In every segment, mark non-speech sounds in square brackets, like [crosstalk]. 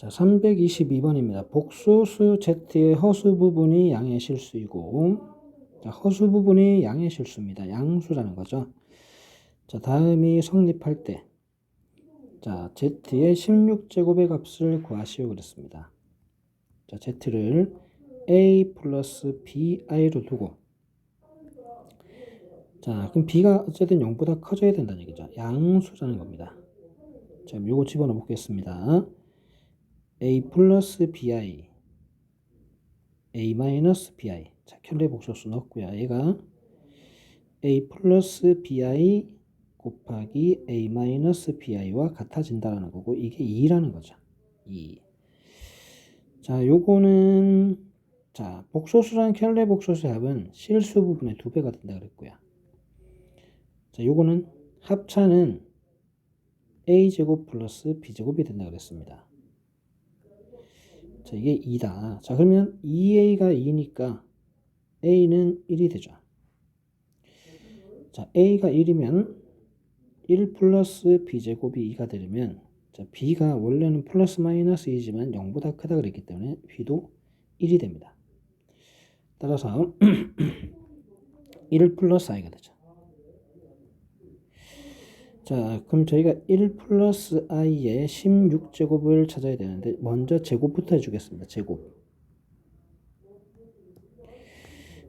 자, 322번입니다. 복소수 Z의 허수 부분이 양의 실수이고, 자, 허수 부분이 양의 실수입니다. 양수라는 거죠. 자, 다음이 성립할 때, 자, Z의 16제곱의 값을 구하시오 그랬습니다. 자, Z를 A 플러스 BI로 두고, 자, 그럼 B가 어쨌든 0보다 커져야 된다는 얘기죠. 양수라는 겁니다. 자, 요거 집어넣어 보겠습니다. A 플러스 BI, A 마이너스 BI. 자, 켤레 복소수 넣었고요. 얘가 A 플러스 BI 곱하기 A 마이너스 BI와 같아진다라는 거고, 이게 2라는 거죠. 2. 자, 요거는, 자, 복소수랑 켤레 복소수의 합은 실수 부분의 두 배가 된다 그랬고요. 자, 요거는 합차는 a제곱 플러스 b제곱이 된다 그랬습니다. 자, 이게 2다. 자, 그러면 2a가 2니까 a는 1이 되죠. 자, a가 1이면 1 플러스 b제곱이 2가 되려면 자, b가 원래는 플러스 마이너스 2지만 0보다 크다 그랬기 때문에 b도 1이 됩니다. 따라서 [clears throat] 1 플러스 i가 되죠. 자, 그럼 저희가 1 플러스 i의 16제곱을 찾아야 되는데 먼저 제곱부터 해주겠습니다. 제곱.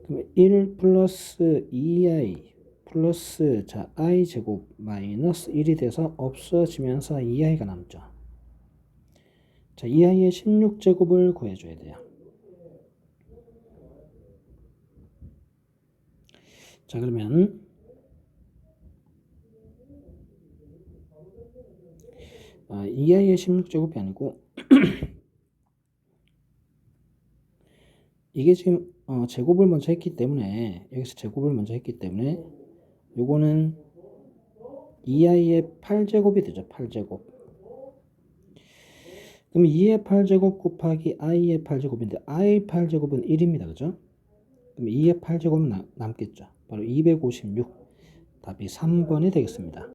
그럼 1 플러스 2i 플러스 자 i 제곱 마이너스 1이 돼서 없어지면서 2i가 남죠. 자, 2i의 16제곱을 구해줘야 돼요. 자, 그러면 아, 2i의 16제곱이 아니고 이게 지금 어, 제곱을 먼저 했기 때문에 여기서 제곱을 먼저 했기 때문에 요거는 2i의 8제곱이 되죠. 8제곱. 그럼 2의 8제곱 곱하기 i의 8제곱인데 i 8제곱은 1입니다. 그죠? 그럼 2의 8제곱은 남, 남겠죠. 바로 256. 답이 3번이 되겠습니다.